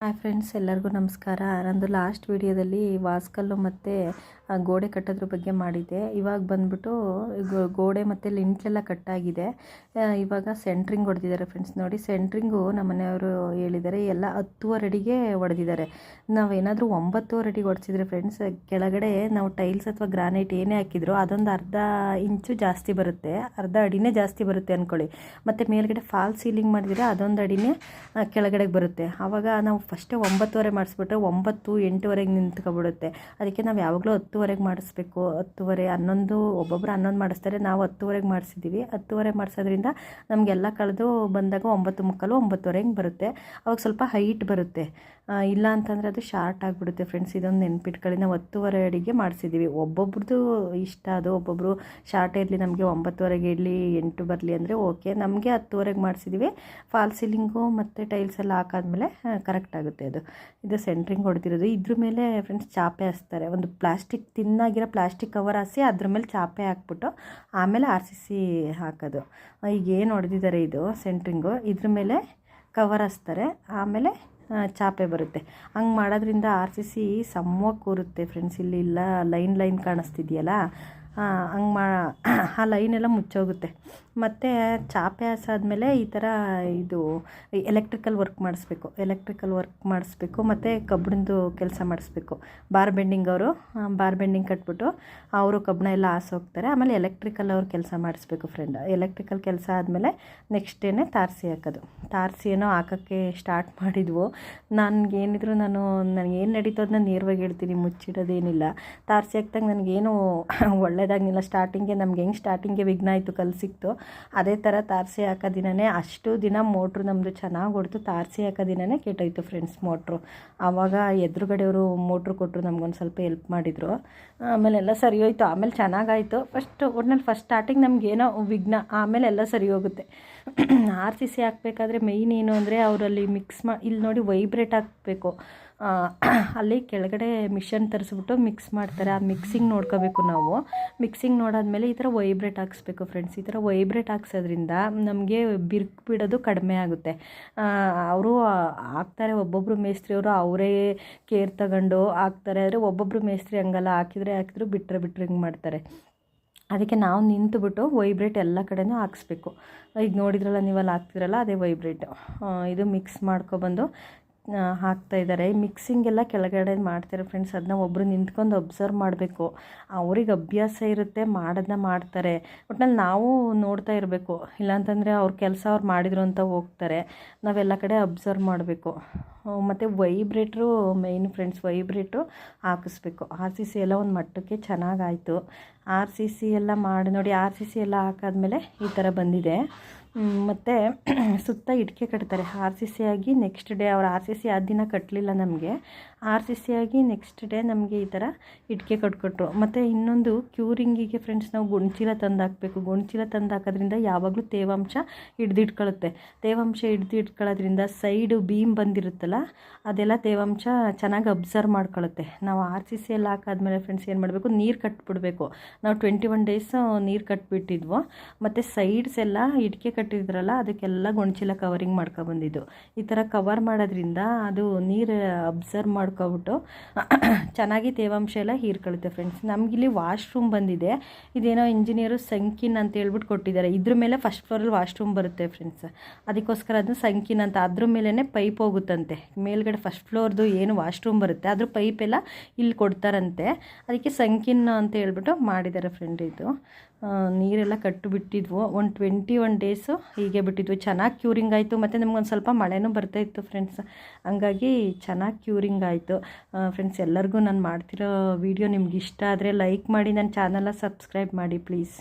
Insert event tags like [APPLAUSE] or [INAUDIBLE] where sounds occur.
Hi friends ಎಲ್ಲರಿಗೂ ನಮಸ್ಕಾರ. ನಂದು ಲಾಸ್ಟ್ ವಿಡಿಯೋದಲ್ಲಿ ವಾಸ್ಕಲ್ಲು ಮತ್ತು ಗೋಡೆ ಕಟ್ಟೋದ್ರ ಬಗ್ಗೆ ಮಾಡಿದ್ದೆ. ಇವಾಗ ಬಂದ್ಬಿಟ್ಟು ಗೋಡೆ ಮತ್ತು ಲಿಂಟ್ಲೆಲ್ಲ ಕಟ್ಟಾಗಿದೆ. ಇವಾಗ ಸೆಂಟ್ರಿಂಗ್ ಹೊಡೆದಿದ್ದಾರೆ ಫ್ರೆಂಡ್ಸ್ ನೋಡಿ. ಸೆಂಟ್ರಿಂಗು ನಮ್ಮ ಮನೆಯವರು ಹೇಳಿದ್ದಾರೆ, ಎಲ್ಲ ಹತ್ತುವರೆ ಅಡಿಗೆ ಹೊಡೆದಿದ್ದಾರೆ. ನಾವೇನಾದರೂ ಒಂಬತ್ತುವರೆ ಅಡಿಗೆ ಹೊಡೆಸಿದ್ರೆ ಫ್ರೆಂಡ್ಸ್ ಕೆಳಗಡೆ ನಾವು ಟೈಲ್ಸ್ ಅಥವಾ ಗ್ರಾನೈಟ್ ಏನೇ ಹಾಕಿದ್ರು ಅದೊಂದು ಅರ್ಧ ಇಂಚು ಜಾಸ್ತಿ ಬರುತ್ತೆ. ಅರ್ಧ ಅಡಿನೇ ಜಾಸ್ತಿ ಬರುತ್ತೆ ಅಂದ್ಕೊಳ್ಳಿ ಮತ್ತು ಮೇಲ್ಗಡೆ ಫಾಲ್ ಸೀಲಿಂಗ್ ಮಾಡಿದರೆ ಅದೊಂದು ಅಡಿನೇ ಕೆಳಗಡೆಗೆ ಬರುತ್ತೆ. ಆವಾಗ ನಾವು ಫಸ್ಟೇ ಒಂಬತ್ತುವರೆ ಮಾಡಿಸ್ಬಿಟ್ರೆ ಒಂಬತ್ತು ಎಂಟುವರೆಗೆ ನಿಂತ್ಕೊಬಿಡುತ್ತೆ. ಅದಕ್ಕೆ ನಾವು ಯಾವಾಗಲೂ ಹತ್ತುವರೆಗೆ ಮಾಡಿಸ್ಬೇಕು. ಹತ್ತುವರೆ ಹನ್ನೊಂದು ಒಬ್ಬೊಬ್ಬರು ಹನ್ನೊಂದು ಮಾಡಿಸ್ತಾರೆ. ನಾವು ಹತ್ತುವರೆಗೆ ಮಾಡಿಸಿದ್ದೀವಿ ಹತ್ತುವರೆ ಮಾಡಿಸೋದ್ರಿಂದ ನಮಗೆಲ್ಲ ಕಳೆದು ಬಂದಾಗ ಒಂಬತ್ತು ಮುಕ್ಕಾಲು ಒಂಬತ್ತುವರೆಗೆ ಬರುತ್ತೆ. ಅವಾಗ ಸ್ವಲ್ಪ ಹೈಟ್ ಬರುತ್ತೆ. ಇಲ್ಲ ಅಂತಂದರೆ ಅದು ಶಾರ್ಟ್ ಆಗಿಬಿಡುತ್ತೆ ಫ್ರೆಂಡ್ಸ್. ಇದೊಂದು ನೆನ್ಪಿಟ್ಕೊಳ್ಳಿ. ನಾವು ಹತ್ತುವರೆ ಅಡಿಗೆ ಮಾಡಿಸಿದ್ದೀವಿ ಒಬ್ಬೊಬ್ರದ್ದು ಇಷ್ಟ ಅದು. ಒಬ್ಬೊಬ್ಬರು ಶಾರ್ಟ್ ಇರಲಿ, ನಮಗೆ ಒಂಬತ್ತುವರೆಗೆ ಇರಲಿ, ಎಂಟು ಬರಲಿ ಅಂದರೆ ಓಕೆ. ನಮಗೆ ಹತ್ತುವರೆಗೆ ಮಾಡಿಸಿದ್ದೀವಿ ಫಾಲ್ ಸೀಲಿಂಗು ಮತ್ತು ಟೈಲ್ಸ್ ಎಲ್ಲ ಹಾಕಾದ್ಮೇಲೆ ಕರೆಕ್ಟ್ ಆಗುತ್ತೆ ಅದು. ಇದು ಸೆಂಟ್ರಿಂಗ್ ಹೊಡೆದಿರೋದು. ಇದ್ರ ಮೇಲೆ ಫ್ರೆಂಡ್ಸ್ ಚಾಪೆ ಹಚ್ತಾರೆ. ಒಂದು ಪ್ಲಾಸ್ಟಿಕ್ ತಿನ್ನಾಗಿರೋ ಪ್ಲಾಸ್ಟಿಕ್ ಕವರ್ ಹಾಸಿ ಅದ್ರ ಮೇಲೆ ಚಾಪೆ ಹಾಕ್ಬಿಟ್ಟು ಆಮೇಲೆ ಆರ್ ಸಿ ಸಿ ಹಾಕೋದು. ಈಗ ಏನು ಹೊಡೆದಿದ್ದಾರೆ ಇದು ಸೆಂಟ್ರಿಂಗು? ಇದ್ರ ಮೇಲೆ ಕವರ್ ಹಾಸ್ತಾರೆ ಆಮೇಲೆ ಚಾಪೆ ಬರುತ್ತೆ. ಹಂಗೆ ಮಾಡೋದ್ರಿಂದ ಆರ್ ಸಿ ಸಿ ಸಮ್ಮ ಕೂರುತ್ತೆ ಫ್ರೆಂಡ್ಸ್ ಇಲ್ಲಿ ಇಲ್ಲ, ಲೈನ್ ಲೈನ್ ಕಾಣಿಸ್ತಿದೆಯಲ್ಲ? ಹಂಗೆ ಮಾ ಆ ಲೈನೆಲ್ಲ ಮುಚ್ಚೋಗುತ್ತೆ. ಮತ್ತು ಚಾಪೆ ಹಾಸಾದ್ಮೇಲೆ ಈ ಥರ ಇದು ಎಲೆಕ್ಟ್ರಿಕಲ್ ವರ್ಕ್ ಮಾಡಿಸ್ಬೇಕು. ಎಲೆಕ್ಟ್ರಿಕಲ್ ವರ್ಕ್ ಮಾಡಿಸ್ಬೇಕು, ಮತ್ತು ಕಬ್ಬಿಣದ್ದು ಕೆಲಸ ಮಾಡಿಸ್ಬೇಕು. ಬಾರ್ ಬೆಂಡಿಂಗ್ ಅವರು ಬಾರ್ ಬೆಂಡಿಂಗ್ ಕಟ್ಬಿಟ್ಟು ಅವರು ಕಬ್ಬಿಣ ಎಲ್ಲ ಹೋಗ್ತಾರೆ. ಆಮೇಲೆ ಎಲೆಕ್ಟ್ರಿಕಲ್ ಅವ್ರು ಕೆಲಸ ಮಾಡಿಸ್ಬೇಕು ಫ್ರೆಂಡ್ ಎಲೆಕ್ಟ್ರಿಕಲ್ ಕೆಲಸ ಆದಮೇಲೆ ನೆಕ್ಸ್ಟ್ ಡೇನೆ ತಾರಸಿ ಹಾಕೋದು. ತಾರಸಿ ಏನೋ ಹಾಕೋಕ್ಕೆ ಸ್ಟಾರ್ಟ್ ಮಾಡಿದ್ವು. ನನಗೇನಿದ್ರು ನಾನು, ನನಗೇನು ನಡೀತೋ ಅದನ್ನ ನೇರವಾಗಿ ಹೇಳ್ತೀನಿ, ಮುಚ್ಚಿಡೋದೇನಿಲ್ಲ. ತಾರಸಿ ಹಾಕ್ದಾಗ ನನಗೇನು ಒಳ್ಳೆಯದಾಗಲಿಲ್ಲ ಸ್ಟಾರ್ಟಿಂಗೆ ನಮ್ಗೆ ಹೆಂಗೆ ಸ್ಟಾರ್ಟಿಂಗೆ ವಿಘ್ನ ಆಯಿತು ಕಲ್ ಸಿಕ್ತು. ಅದೇ ಥರ ತಾರಸಿ ಹಾಕೋ ದಿನವೇ ಅಷ್ಟು ದಿನ ಮೋಟ್ರು ನಮ್ಮದು ಚೆನ್ನಾಗಿ ಹೊಡ್ತು ತಾರಸಿ ಹಾಕೋ ದಿನವೇ ಕೆಟ್ಟೋಯ್ತು ಫ್ರೆಂಡ್ಸ್ ಮೋಟ್ರು. ಆವಾಗ ಎದುರುಗಡೆಯವರು ಮೋಟ್ರು ಕೊಟ್ಟರು ನಮ್ಗೊಂದು ಸ್ವಲ್ಪ ಹೆಲ್ಪ್ ಮಾಡಿದರು. ಆಮೇಲೆ ಎಲ್ಲ ಸರಿ ಹೋಯ್ತು. ಆಮೇಲೆ ಚೆನ್ನಾಗಾಯಿತು. ಫಸ್ಟ್ ಒಟ್ನಲ್ಲಿ ಫಸ್ಟ್ ಸ್ಟಾರ್ಟಿಂಗ್ ನಮಗೇನೋ ವಿಘ್ನ, ಆಮೇಲೆ ಎಲ್ಲ ಸರಿ ಹೋಗುತ್ತೆ. [CLEARS THROAT] ಆರ್ ಸಿ ಸಿ ಹಾಕಬೇಕಾದ್ರೆ ಮೈನ್ ಏನು ಅಂದರೆ ಅವರಲ್ಲಿ ಮಿಕ್ಸ್ ಮಾ ಇಲ್ಲಿ ನೋಡಿ ವೈಬ್ರೇಟ್ ಹಾಕಬೇಕು. ಅಲ್ಲಿ ಕೆಳಗಡೆ ಮಿಷನ್ ತರಿಸ್ಬಿಟ್ಟು ಮಿಕ್ಸ್ ಮಾಡ್ತಾರೆ. ಆ ಮಿಕ್ಸಿಂಗ್ ನೋಡ್ಕೋಬೇಕು ನಾವು. ಮಿಕ್ಸಿಂಗ್ ನೋಡಾದ್ಮೇಲೆ ಈ ಥರ ವೈಬ್ರೇಟ್ ಹಾಕ್ಸ್ಬೇಕು ಫ್ರೆಂಡ್ಸ್ ಈ ಥರ ವೈಬ್ರೇಟ್ ಹಾಕ್ಸೋದ್ರಿಂದ ನಮಗೆ ಬಿರ್ಕ್ ಬಿಡೋದು ಕಡಿಮೆ ಆಗುತ್ತೆ. ಅವರು ಹಾಕ್ತಾರೆ. ಒಬ್ಬೊಬ್ಬರು ಮೇಸ್ತ್ರಿಯವರು ಅವರೇ ಕೇರ್ ತಗೊಂಡು ಹಾಕ್ತಾರೆ. ಆದರೆ ಒಬ್ಬೊಬ್ಬರು ಮೇಸ್ತ್ರಿ ಹಂಗಲ್ಲ. ಹಾಕಿದರೆ ಹಾಕಿದ್ರು ಬಿಟ್ಟರೆ ಬಿಟ್ಟರೆ ಹಿಂಗೆ ಮಾಡ್ತಾರೆ. ಅದಕ್ಕೆ ನಾವು ನಿಂತುಬಿಟ್ಟು ವೈಬ್ರೇಟ್ ಎಲ್ಲ ಕಡೆನೂ ಹಾಕ್ಸ್ಬೇಕು. ಈಗ ನೋಡಿದ್ರಲ್ಲ, ನೀವಲ್ಲಿ ಹಾಕ್ತಿರಲ್ಲ, ಅದೇ ವೈಬ್ರೇಟ್ ಇದು ಮಿಕ್ಸ್ ಮಾಡ್ಕೊಬಂದು ಹಾಕ್ತಾ ಇದ್ದಾರೆ. ಮಿಕ್ಸಿಂಗ್ ಎಲ್ಲ ಕೆಳಗಡೆ ಮಾಡ್ತಾರೆ ಫ್ರೆಂಡ್ಸ್ ಅದನ್ನ ಒಬ್ಬರು ನಿಂತ್ಕೊಂಡು ಅಬ್ಸರ್ವ್ ಮಾಡಬೇಕು. ಅವ್ರಿಗೆ ಅಭ್ಯಾಸ ಇರುತ್ತೆ ಮಾಡೋದನ್ನ ಮಾಡ್ತಾರೆ. ಒಟ್ನಲ್ಲಿ ನಾವು ನೋಡ್ತಾ ಇರಬೇಕು. ಇಲ್ಲಾಂತಂದರೆ ಅವ್ರ ಕೆಲಸ ಅವ್ರು ಮಾಡಿದ್ರು ಅಂತ ಹೋಗ್ತಾರೆ. ನಾವೆಲ್ಲ ಕಡೆ ಅಬ್ಸರ್ವ್ ಮಾಡಬೇಕು. ಮತ್ತು ವೈಬ್ರೇಟ್ರು ಮೈನ್ ಫ್ರೆಂಡ್ಸ್ ವೈಬ್ರೇಟು ಹಾಕಿಸ್ಬೇಕು. ಆರ್ ಸಿ ಸಿ ಎಲ್ಲ ಒಂದು ಮಟ್ಟಕ್ಕೆ ಚೆನ್ನಾಗಾಯಿತು ಆರ್ ಸಿ ಸಿ ಎಲ್ಲ ಮಾಡಿ ನೋಡಿ, ಆರ್ ಸಿ ಸಿ ಎಲ್ಲ ಹಾಕಾದ್ಮೇಲೆ ಈ ಥರ ಬಂದಿದೆ. ಮತ್ತು [CLEARS THROAT] ಸುತ್ತ ಇಟ್ಕೆ ಕಟ್ತಾರೆ. ಆರ್ ಸಿ ಸಿ ಆಗಿ ನೆಕ್ಸ್ಟ್ ಡೇ ಅವ್ರು ಆರ್ ಸಿ ಸಿ ಆ ದಿನ ಕಟ್ಟಲಿಲ್ಲ ನಮಗೆ. ಆರ್ ಸಿ ಸಿ ಆಗಿ ನೆಕ್ಸ್ಟ್ ಡೇ ನಮಗೆ ಈ ಥರ ಇಟ್ಕೆ ಕಟ್ಕೊಟ್ರು. ಮತ್ತು ಇನ್ನೊಂದು ಕ್ಯೂರಿಂಗಿಗೆ ಫ್ರೆಂಡ್ಸ್ ನಾವು ಗುಣಚೀಲ ತಂದು ಹಾಕಬೇಕು. ಗುಣ್ಚೀಲ ತಂದು ಹಾಕೋದ್ರಿಂದ ಯಾವಾಗಲೂ ತೇವಾಂಶ ಹಿಡ್ದಿಟ್ಕೊಳ್ಳುತ್ತೆ ತೇವಾಂಶ ಹಿಡ್ದು ಇಟ್ಕೊಳ್ಳೋದ್ರಿಂದ ಸೈಡು ಬೀಮ್ ಬಂದಿರುತ್ತಲ್ಲ, ಅದೆಲ್ಲ ತೇವಾಂಶ ಚೆನ್ನಾಗಿ ಅಬ್ಸರ್ವ್ ಮಾಡ್ಕೊಳ್ಳುತ್ತೆ ನಾವು ಆರ್ ಸಿ ಸಿ ಎಲ್ಲ ಹಾಕಾದ್ಮೇಲೆ ಫ್ರೆಂಡ್ಸ್ ಏನು ಮಾಡಬೇಕು? ನೀರು ಕಟ್ಬಿಡ್ಬೇಕು. ನಾವು ಟ್ವೆಂಟಿ ಒನ್ ಡೇಸ್ ನೀರು ಕಟ್ಬಿಟ್ಟಿದ್ವು. ಮತ್ತು ಸೈಡ್ಸ್ ಎಲ್ಲ ಇಟ್ಕೆ ಕಟ್ಟಿದ್ರಲ್ಲ, ಅದಕ್ಕೆಲ್ಲ ಗೊಣಚೀಲ ಕವರಿಂಗ್ ಮಾಡ್ಕೊಬಂದಿದ್ದು ಈ ಥರ ಕವರ್ ಮಾಡೋದ್ರಿಂದ ಅದು ನೀರು ಅಬ್ಸರ್ವ್ ಮಾಡ್ಕೊಬಿಟ್ಟು [CLEARS THROAT] ಚೆನ್ನಾಗಿ ತೇವಾಂಶ ಎಲ್ಲ ಹೀರ್ಕೊಳ್ಳುತ್ತೆ ಫ್ರೆಂಡ್ಸ್ ನಮಗಿಲ್ಲಿ ವಾಶ್ರೂಮ್ ಬಂದಿದೆ. ಇದೇನೋ ಇಂಜಿನಿಯರು ಸಂಕಿನ್ ಅಂತ ಹೇಳ್ಬಿಟ್ಟು ಕೊಟ್ಟಿದ್ದಾರೆ. ಇದ್ರ ಮೇಲೆ ಫಸ್ಟ್ ಫ್ಲೋರಲ್ಲಿ ವಾಶ್ರೂಮ್ ಬರುತ್ತೆ ಫ್ರೆಂಡ್ಸ್ ಅದಕ್ಕೋಸ್ಕರ ಅದನ್ನ ಸಂಕಿನ್ ಅಂತ. ಅದ್ರ ಮೇಲೇ ಪೈಪ್ ಹೋಗುತ್ತಂತೆ. ಮೇಲ್ಗಡೆ ಫಸ್ಟ್ ಫ್ಲೋರ್ದು ಏನು ವಾಶ್ರೂಮ್ ಬರುತ್ತೆ, ಅದ್ರ ಪೈಪ್ ಎಲ್ಲ ಇಲ್ಲಿ ಕೊಡ್ತಾರಂತೆ. ಅದಕ್ಕೆ ಸಂಕಿನ್ ಅಂತ ಹೇಳ್ಬಿಟ್ಟು ಮಾಡಿದ್ದಾರೆ ಫ್ರೆಂಡ್ ಇದು. ನೀರೆಲ್ಲ ಕಟ್ಟು ಬಿಟ್ಟಿದ್ವು ಒಂದು ಟ್ವೆಂಟಿ ಒನ್ ಡೇಸು ಹೀಗೆ ಬಿಟ್ಟಿದ್ವು. ಚೆನ್ನಾಗಿ ಕ್ಯೂರಿಂಗ್ ಆಯಿತು. ಮತ್ತು ನಮ್ಗೊಂದು ಸ್ವಲ್ಪ ಮಳೆನೂ ಬರ್ತಾಯಿತ್ತು ಫ್ರೆಂಡ್ಸ್ ಹಂಗಾಗಿ ಚೆನ್ನಾಗಿ ಕ್ಯೂರಿಂಗ್ ಆಯಿತು. ಫ್ರೆಂಡ್ಸ್ ಎಲ್ಲರಿಗೂ ನಾನು ಮಾಡ್ತಿರೋ ವೀಡಿಯೋ ನಿಮ್ಗೆ ಇಷ್ಟ ಆದರೆ ಲೈಕ್ ಮಾಡಿ. ನನ್ನ ಚಾನಲ್ನ ಸಬ್ಸ್ಕ್ರೈಬ್ ಮಾಡಿ ಪ್ಲೀಸ್